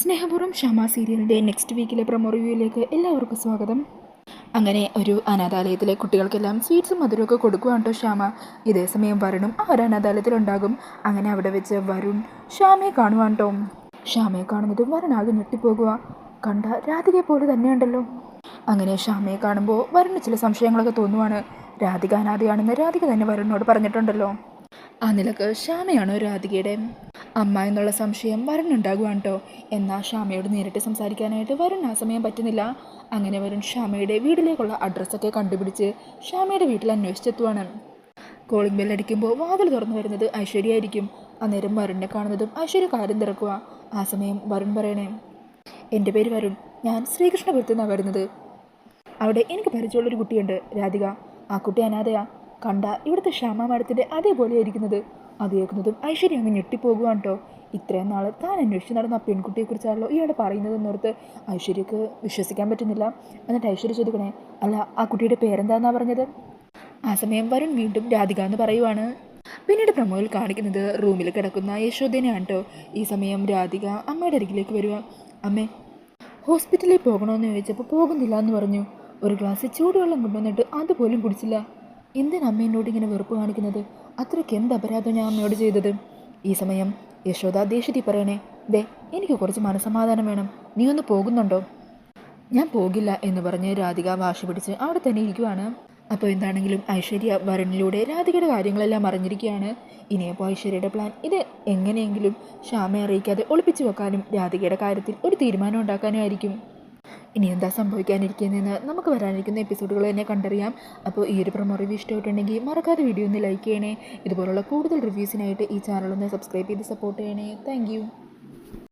സ്നേഹപൂർവം ക്ഷമ സീരിയലിന്റെ നെക്സ്റ്റ് വീക്കിലെ പ്രൊമോ റിവ്യൂയിലേക്ക് എല്ലാവർക്കും സ്വാഗതം. അങ്ങനെ ഒരു അനാഥാലയത്തിലെ കുട്ടികൾക്കെല്ലാം സ്വീറ്റ്സും മധുരമൊക്കെ കൊടുക്കുകയാണ് കേട്ടോ ശ്യാമ ഇതേ സമയം വരുണും ആ ഒരു അനാഥാലയത്തിലുണ്ടാകും. അങ്ങനെ അവിടെ വെച്ച് വരുൺ ശ്യാമയെ കാണുവാണ്ടോ കേട്ടോ ശ്യാമയെ കാണുന്നതും വരുൺ ആകെ ഞെട്ടിപ്പോകുക കണ്ട രാധികയെ പോലെ തന്നെയുണ്ടല്ലോ. അങ്ങനെ ശ്യാമയെ കാണുമ്പോൾ വരുണ് ചില സംശയങ്ങളൊക്കെ തോന്നുവാണ്. രാധിക അനാഥയാണെന്ന് രാധിക തന്നെ വരുണിനോട് പറഞ്ഞിട്ടുണ്ടല്ലോ. ആ നിലയ്ക്ക് ശ്യാമയാണോ രാധികയുടെ? അമ്മ എന്നുള്ള സംശയം വരുണുണ്ടാകുവാണ് കേട്ടോ എന്നാൽ ശ്യാമയോട് നേരിട്ട് സംസാരിക്കാനായിട്ട് വരുൺ ആ സമയം പറ്റുന്നില്ല. അങ്ങനെ വരുൺ ശ്യാമയുടെ വീട്ടിലേക്കുള്ള അഡ്രസ്സൊക്കെ കണ്ടുപിടിച്ച് ശ്യാമയുടെ വീട്ടിൽ അന്വേഷിച്ചെത്തുവാണ്. കോളിംഗ് ബെൽ അടിക്കുമ്പോൾ വാതിൽ തുറന്നു വരുന്നത് ഐശ്വര്യ ആയിരിക്കും. അന്നേരം വരുണിനെ കാണുന്നതും ഐശ്വര്യ കാര്യം തിറക്കുക ആ സമയം വരുൺ പറയണേ എന്റെ പേര് വരുൺ. ഞാൻ ശ്രീകൃഷ്ണപുരത്തു നിന്നാണ് വരുന്നത്. അവിടെ എനിക്ക് പരിചയമുള്ളൊരു കുട്ടിയുണ്ട് രാധിക. ആ കുട്ടി അനാഥയാ. കണ്ട ഇവിടുത്തെ ക്ഷാമ അതേപോലെ ഇരിക്കുന്നത് അത് കേൾക്കുന്നതും ഐശ്വര്യ അങ്ങ് ഞെട്ടിപ്പോകുവാണ് കേട്ടോ ഇത്രയും നാൾ താൻ അന്വേഷിച്ച് നടന്ന ആ പെൺകുട്ടിയെക്കുറിച്ചാണല്ലോ ഇയാൾ പറയുന്നതെന്നോർത്ത് ഐശ്വര്യക്ക് വിശ്വസിക്കാൻ പറ്റുന്നില്ല. എന്നിട്ട് ഐശ്വര്യ ചോദിക്കണേ അല്ല ആ കുട്ടിയുടെ പേരെന്താന്നാ പറഞ്ഞത്? ആ സമയം വരുൺ വീണ്ടും രാധിക എന്ന് പറയുവാണ്. പിന്നീട് പ്രമോദിൽ കാണിക്കുന്നത് റൂമിൽ കിടക്കുന്ന യശോദേനെയാണ് കേട്ടോ ഈ സമയം രാധിക അമ്മയുടെ അരികിലേക്ക് വരിക അമ്മേ ഹോസ്പിറ്റലിൽ പോകണമെന്ന് ചോദിച്ചപ്പോൾ പോകുന്നില്ല എന്ന് പറഞ്ഞു. ഒരു ഗ്ലാസ് ചൂടുവെള്ളം കൊണ്ടുവന്നിട്ട് അതുപോലും കുടിച്ചില്ല. എന്തിനാ അമ്മ എന്നോട് ഇങ്ങനെ വെറുപ്പ് കാണിക്കുന്നത്? അത്രയ്ക്ക് എന്ത് അപരാധം ഞാൻ അമ്മയോട് ചെയ്തത്? ഈ സമയം യശോദ ദേഷ്യത്തിൽ പറയണേ ദേ എനിക്ക് കുറച്ച് മനസമാധാനം വേണം. നീ ഒന്ന് പോകുന്നുണ്ടോ? ഞാൻ പോകില്ല എന്ന് പറഞ്ഞ് രാധിക വാശി പിടിച്ച് അവിടെ തന്നെ ഇരിക്കുവാണ്. അപ്പോൾ എന്താണെങ്കിലും ഐശ്വര്യ വരുണിലൂടെ രാധികയുടെ കാര്യങ്ങളെല്ലാം അറിഞ്ഞിരിക്കുകയാണ്. ഇനിയപ്പോൾ ഐശ്വര്യയുടെ പ്ലാൻ ഇത് എങ്ങനെയെങ്കിലും ശ്യാമയെ അറിയിക്കാതെ ഒളിപ്പിച്ചു വെക്കാനും രാധികയുടെ കാര്യത്തിൽ ഒരു തീരുമാനം ഉണ്ടാക്കാനും ആയിരിക്കും. ഇനി എന്താ സംഭവിക്കാനിരിക്കുന്നതെന്ന് നമുക്ക് വരാനിരിക്കുന്ന എപ്പിസോഡുകൾ തന്നെ കണ്ടറിയാം. അപ്പോൾ ഈ ഒരു പ്രൊമോ റിവ്യൂ ഇഷ്ടമായിട്ടുണ്ടെങ്കിൽ മറക്കാതെ വീഡിയോ ഒന്ന് ലൈക്ക് ചെയ്യണേ. ഇതുപോലുള്ള കൂടുതൽ റിവ്യൂസിനായിട്ട് ഈ ചാനൽ ഒന്ന് സബ്സ്ക്രൈബ് ചെയ്ത് സപ്പോർട്ട് ചെയ്യണേ. താങ്ക്